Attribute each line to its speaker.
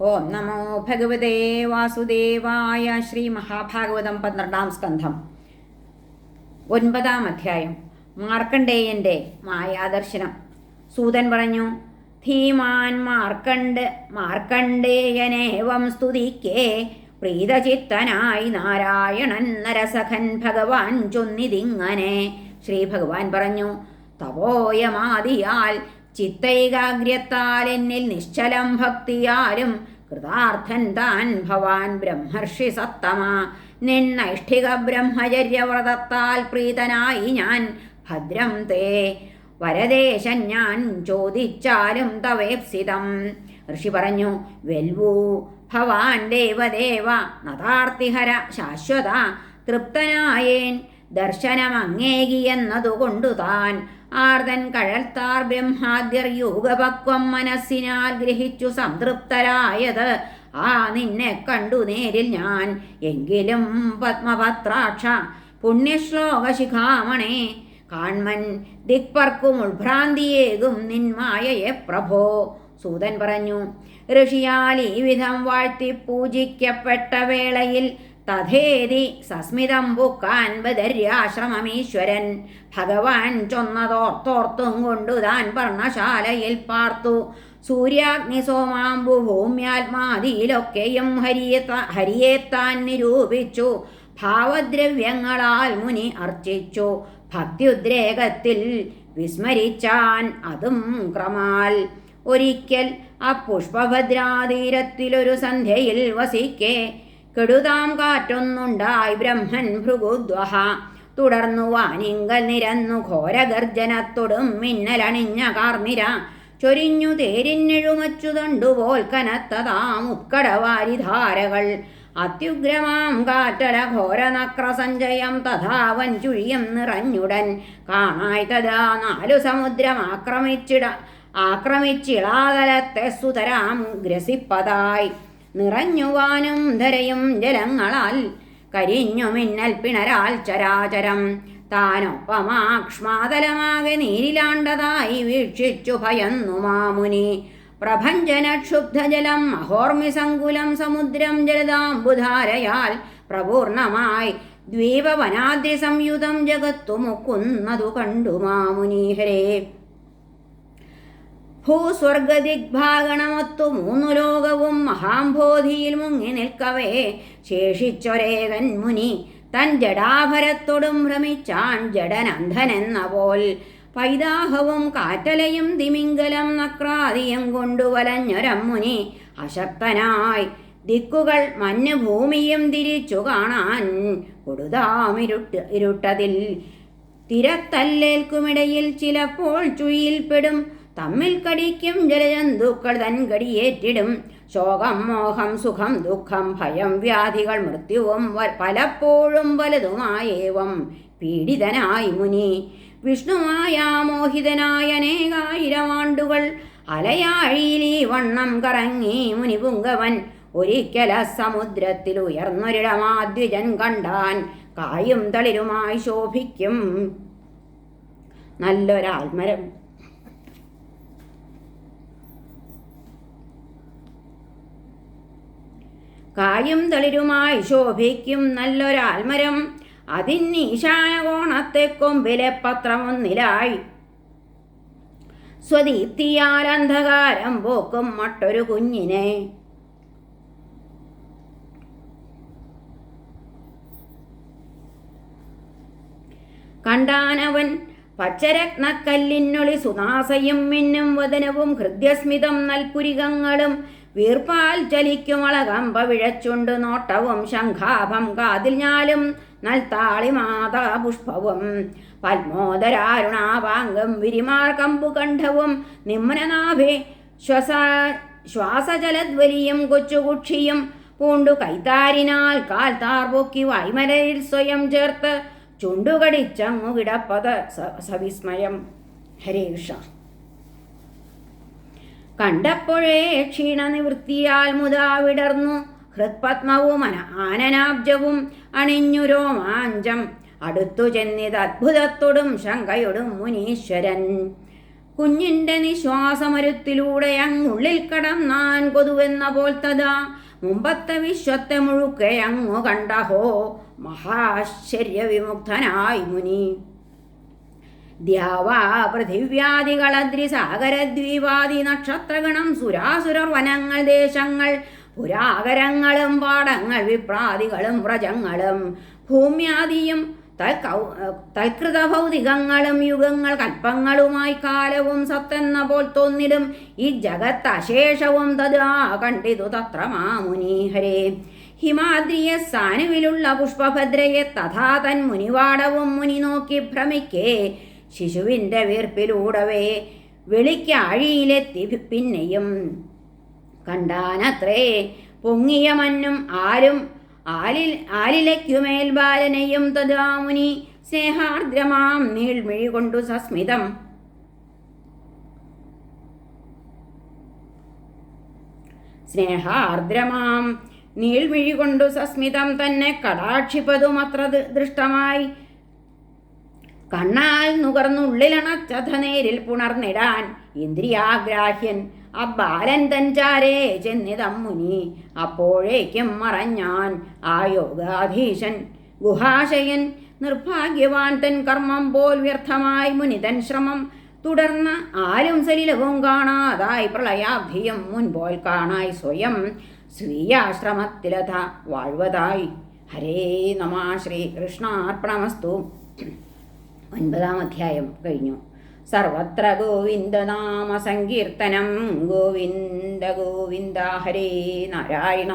Speaker 1: ഓം നമോ ഭഗവതേ വാസുദേവായ ശ്രീ മഹാഭാഗവതം പന്ത്രണ്ടാം സ്കന്ധം. ഒൻപതാം അധ്യായം. മാർക്കണ്ഡേയന്റെ മായാദർശനം. സൂതൻ പറഞ്ഞു ധീമാൻ മാർക്കണ്ഡ് മാർക്കണ്ഡേയനേവം സ്തുതിക്കേ. പ്രീതചിത്തനായി നാരായണൻ നരസഖൻ ഭഗവാൻ ചൊന്നിതിങ്ങനെ. ശ്രീ ഭഗവാൻ പറഞ്ഞു തപോയമാദിയാൽ ചിത്തൈകാഗ്രത്താൽ എന്നിൽ നിശ്ചലം ഭക്തിയാലും കൃതാർത്ഥൻ താൻ ഭവാൻ ബ്രഹ്മർഷി സത്തമ. നിന്നൈഷ്ഠിക ബ്രഹ്മചര്യവ്രതത്താൽ പ്രീതനായി ഞാൻ ഭദ്രം തേ. വരദേശൻ ഞാൻ ചോദിച്ചാലും തവേപ്സിതം. ഋഷി പറഞ്ഞു വെൽവൂ ഭവാൻ ദേവദേവ നതാർത്തിഹര ശാശ്വത തൃപ്തനായേൻ ദർശനമങ്ങേകിയെന്നതുകൊണ്ടു താൻ ആർദൻ കഴൽത്താർ ബ്രഹ്മാദ്യർ യോഗപക്വം മനസ്സിനാൽ ഗ്രഹിച്ചു സംതൃപ്തരായത്. ആ നിന്നെ കണ്ടു നേരിൽ ഞാൻ. എങ്കിലും പത്മപത്രാക്ഷ പുണ്യശ്ലോക ശിഖാമണേ കാൺമൻ ദിക്പർക്കും ഉൾഭ്രാന്തിയേകും നിന്മായയെ പ്രഭോ. സൂതൻ പറഞ്ഞു ഋഷിയാൽ ഈ വിധം വാഴ്ത്തി പൂജിക്കപ്പെട്ട വേളയിൽ തഥേതി സസ്മിതം പുക്കാൻ ബദര്യാശ്രമമീശ്വരൻ ഭഗവാൻ ചൊന്നതോർത്തോർത്തും കൊണ്ടു താൻ പർണശാലയിൽ പാർത്തു. സൂര്യാഗ്നി സോമാമ്പു ഭൂമ്യാത്മാതിയിലൊക്കെയും ഹരിയെ ഹരിയെ താൻ നിരൂപിച്ചു. ഭാവദ്രവ്യങ്ങളാൽ മുനി അർച്ചിച്ചു. ഭക്തിയുദ്രേകത്തിൽ വിസ്മരിച്ചാൻ അതും ക്രമാൽ. ഒരിക്കൽ ആ പുഷ്പഭദ്രാതീരത്തിലൊരു സന്ധ്യയിൽ വസിക്കേ. കെടുതാം കാറ്റൊന്നുണ്ടായി ബ്രഹ്മൻ ഭൃഗുദ്വഹ. തുടർന്നു വാനിങ്കൽ നിരന്നു ഘോരഗർജനത്തൊടും മിന്നലണിഞ്ഞ കാർനിര ചൊരിഞ്ഞു തേരിഞ്ഞെഴുമച്ചു തണ്ടുപോൽ കനത്തതാം ഉത്കടവാരിധാരകൾ. അത്യുഗ്രമാം കാറ്റല ഘോരനക്ര തഥാ തഥാവൻ ചുഴിയം നിറഞ്ഞുടൻ. കാണായി തഥാ നാലു സമുദ്രം ആക്രമിച്ചിട ആക്രമിച്ചിളാതലത്തെ സുതരാം ഗ്രസിപ്പതായി. നിറഞ്ഞുവാനും ധരയും ജലങ്ങളാൽ കരിഞ്ഞു മിന്നൽ പിണരാൽ ചരാചരം. താനൊപ്പമാക്ഷ്മാതലമാകെ നീരിലാണ്ടതായി വീക്ഷിച്ചു ഭയന്നു മാമുനി. പ്രഭഞ്ജനക്ഷുബ്ധജലം അഹോർമിസങ്കുലം സമുദ്രം ജലദാംബുധാരയാൽ പ്രപൂർണമായി ദ്വീപവനാദ്രി സംയുതം ജഗത്തു മുക്കുന്നതു കണ്ടു മാമുനീഹരേ ഭൂസ്വർഗദിഗ്ഭാഗണമൊത്തു മൂന്നു ലോകവും മഹാംബോധിയിൽ മുങ്ങി നിൽക്കവേ. ശേഷിച്ചൊരേകൻ മുനി തൻ ജഡാഭരത്തോടും ഭ്രമിച്ചാൻ ജഡനന്ധനെന്ന പോൽ. പൈതാഹവും കാറ്റലയും തിമിംഗലം നക്രാദിയും കൊണ്ടുവലഞ്ഞൊരമ്മുനി അശക്തനായി. ദിക്കുകൾ മഞ്ഞ് ഭൂമിയും തിരിച്ചു കാണാൻ കൊടുതാമിരുട്ട് ഇരുട്ടതിൽ. തിരത്തല്ലേൽക്കുമിടയിൽ ചിലപ്പോൾ ചുഴിയിൽപ്പെടും തമ്മിൽ കടിക്കും ജലജന്തുക്കൾ തൻ കടിയേറ്റിടും. ശോകം മോഹം സുഖം ദുഃഖം ഭയം വ്യാധികൾ മൃത്യുവും പലപ്പോഴും വലതുമായേവം. പീഡിതനായി മുനി വിഷ്ണുമായ മോഹിതനായ അനേകായിരം ആണ്ടുകൾ അലയാഴിയിൽ ഈ വണ്ണം കറങ്ങി മുനി പുങ്കവൻ ഒരിക്കല സമുദ്രത്തിൽ ഉയർന്നൊരിടമാദ്വിജൻ കണ്ടാൻ കായും തളിരുമായി ശോഭിക്കും. നല്ലൊരാത്മരം കായും തളിരുമായി ശോഭിക്കും നല്ലൊരാൽമരം. അതിന്നീശാന കോണത്തെ കൊമ്പിലെ പത്രമൊന്നിലായി. സ്വദീപ്തിയാൽ അന്ധകാരം പോക്കും മറ്റൊരു കുഞ്ഞിനെ. കണ്ടാനവൻ പച്ചരത്നക്കല്ലിനൊളി സുനാസയും മിന്നും വദനവും ഹൃദ്യസ്മിതം നൽപുരികങ്ങളും വീർപ്പാൽ ചലിക്കുമളകമ്പ വിഴച്ചുണ്ട് നോട്ടവും ശംഖാഭം കാതിൽ ഞാലും നൽത്താളി മാതാ പുഷ്പവും പത്മോദരാരുണാപാംഗം വിരിമാർ കമ്പുകണ്ഠവും നിമ്നനാഭി ശ്വസ ശ്വാസജലധ്വലിയും കൊച്ചുകുക്ഷിയും പൂണ്ടു കൈത്താരിനാൽ കാൽ താർപൊക്കി വൈമലയിൽ സ്വയം ചേർത്ത് ചുണ്ടുകടിച്ചങ്ങു കിടപ്പത് സവിസ്മയം. ഹരേ കൃഷ്ണ. കണ്ടപ്പോഴേ ക്ഷീണനിവൃത്തിയാൽ മുതാ വിടർന്നു. ഹൃത്പത്മവും ആനനാബ്ജവും അണിഞ്ഞു രോമാഞ്ചം. അടുത്തു ചെന്നിത് അത്ഭുതത്തോടും ശങ്കയോടും മുനീശ്വരൻ. കുഞ്ഞിന്റെ നിശ്വാസമരുത്തിലൂടെ അങ്ങുള്ളിൽ കടന്നാൻ കൊതുവെന്ന പോൽ തഥാ മുമ്പത്തെ വിശ്വത്തെ മുഴുക്കെ അങ്ങു കണ്ടഹോ. മഹാശ്ചര്യവിമുക്തനായി മുനി. ദ്യാവാ സാഗരദ്വീപാദി നക്ഷത്രഗണം സുരാസുരർ വനങ്ങൾ ദേശങ്ങൾ പുരാകരങ്ങളും പാടങ്ങൾ വിപ്രാദികളും വ്രജങ്ങളും ഭൂമ്യാദിയും തൽകൃത ഭൗതികങ്ങളും യുഗങ്ങൾ കൽപ്പങ്ങളുമായി കാലവും സത്തെന്ന പോൽ തോന്നിലും ഈ ജഗത്ത് അശേഷവും തഥാ കണ്ടിതു തത്ര മാമുനീഹരേ ഹിമാദ്രിയ സാനുവിലുള്ള പുഷ്പഭദ്രയെ തഥാ തൻ മുനിവാടവും മുനി നോക്കി ഭ്രമിക്കേ. ശിശുവിന്റെ വീർപ്പിലൂടവേ വെളിക്കാഴിയിലെത്തി പിന്നെയും. കണ്ടാനത്രേ പൊങ്ങിയ മഞ്ഞും ആരും ആലിൽ ആലിലയ്ക്കുമേൽ ബാലനെയും തദാമുനി സ്നേഹാർദ്രമാം നീൾമിഴി കൊണ്ടു സസ്മിതം. സ്നേഹാർദ്രമാം നീൾമിഴി കൊണ്ടു സസ്മിതം തന്നെ കടാക്ഷിപ്പതുമത്ര അത്ര ദൃഷ്ടമായി കണ്ണാൽ നുകർന്നുള്ളിലണച്ചത നേരിൽ പുണർന്നിടാൻ ഇന്ദ്രിയാഗ്രാഹ്യൻ ആ ബാലൻ തൻചാരേ ചെന്നിതം മുനി അപ്പോഴേക്കും മറഞ്ഞാൻ ആ യോഗാധീശൻ. ഗുഹാശയൻ നിർഭാഗ്യവാൻ തൻ കർമ്മം പോൽ വ്യർത്ഥമായി മുനിതൻ ശ്രമം. തുടർന്ന് ആരും സലിലവും കാണാതായി പ്രളയാബ്ധിയും മുൻപോൽ കാണായി സ്വയം സ്വീയാശ്രമത്തിലത വാഴ്വതായി. ഹരേ നമ ശ്രീകൃഷ്ണാർപ്പണമസ്തു. ഒൻപതാം അധ്യായം കഴിഞ്ഞു. സർവത്ര ഗോവിന്ദനാമ സങ്കീർത്തനം. ഗോവിന്ദ ഗോവിന്ദ ഹരേ നാരായണ.